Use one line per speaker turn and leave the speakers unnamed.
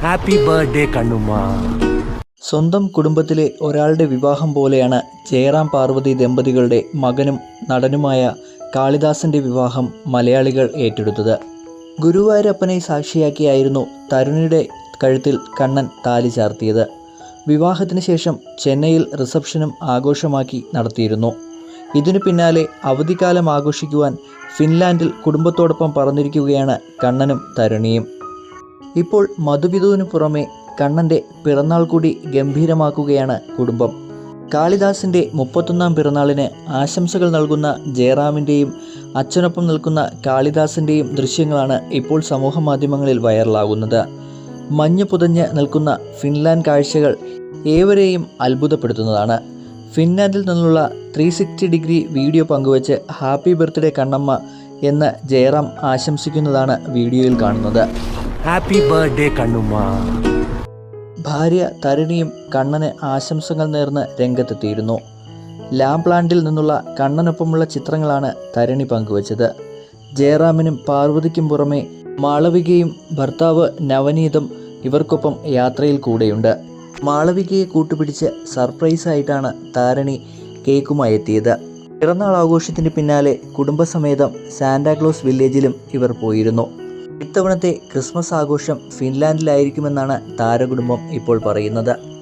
Happy birthday കണ്ണുമ്മ
സ്വന്തം കുടുംബത്തിലെ ഒരാളുടെ വിവാഹം പോലെയാണ് ജയറാം പാർവതി ദമ്പതികളുടെ മകനും നടനുമായ കാളിദാസന്റെ വിവാഹം മലയാളികൾ ഏറ്റെടുത്തത്. ഗുരുവായൂരപ്പനെ സാക്ഷിയാക്കിയായിരുന്നു തരുണിയുടെ കഴുത്തിൽ കണ്ണൻ താലി ചാർത്തിയത്. വിവാഹത്തിന് ശേഷം ചെന്നൈയിൽ റിസപ്ഷനും ആഘോഷമാക്കി നടത്തിയിരുന്നു. ഇതിനു പിന്നാലെ അവധിക്കാലം ആഘോഷിക്കുവാൻ ഫിൻലാൻഡിൽ കുടുംബത്തോടൊപ്പം പറഞ്ഞിരിക്കുകയാണ് കണ്ണനും തരുണിയും. ഇപ്പോൾ മധുവിധുവിനു പുറമെ കണ്ണന്റെ പിറന്നാൾ കൂടി ഗംഭീരമാക്കുകയാണ് കുടുംബം. കാളിദാസിന്റെ മുപ്പത്തൊന്നാം പിറന്നാളിന് ആശംസകൾ നൽകുന്ന ജയറാമിന്റെയും അച്ഛനൊപ്പം നിൽക്കുന്ന കാളിദാസിന്റെയും ദൃശ്യങ്ങളാണ് ഇപ്പോൾ സമൂഹ മാധ്യമങ്ങളിൽ വൈറലാകുന്നത്. മഞ്ഞ് പുതഞ്ഞ് നിൽക്കുന്ന ഫിൻലാൻഡ് കാഴ്ചകൾ ഏവരെയും അത്ഭുതപ്പെടുത്തുന്നതാണ്. ഫിൻലാൻഡിൽ നിന്നുള്ള ത്രീ സിക്സ്റ്റി ഡിഗ്രി വീഡിയോ പങ്കുവച്ച് ഹാപ്പി ബർത്ത്ഡേ കണ്ണമ്മ എന്ന് ജയറാം ആശംസിക്കുന്നതാണ് വീഡിയോയിൽ കാണുന്നത്.
Happy birthday Kannumma.
ഭാര്യ തരുണിയും കണ്ണന് ആശംസകൾ നേർന്ന് രംഗത്തെത്തിയിരുന്നു. ലാം പ്ലാന്റിൽ നിന്നുള്ള കണ്ണനൊപ്പമുള്ള ചിത്രങ്ങളാണ് തരുണി പങ്കുവച്ചത്. ജയറാമിനും പാർവതിക്കും പുറമെ മാളവികയും ഭർത്താവ് നവനീതും ഇവർക്കൊപ്പം യാത്രയിൽ കൂടെയുണ്ട്. മാളവികയെ കൂട്ടുപിടിച്ച് സർപ്രൈസായിട്ടാണ് താരണി കേക്കുമായി എത്തിയത്. പിറന്നാൾ ആഘോഷത്തിന് പിന്നാലെ കുടുംബസമേതം സാന്റാക്ലോസ് വില്ലേജിലും ഇവർ പോയിരുന്നു. ഇത്തവണത്തെ ക്രിസ്മസ് ആഘോഷം ഫിൻലാൻഡിലായിരിക്കുമെന്നാണ് താരകുടുംബം ഇപ്പോൾ പറയുന്നത്.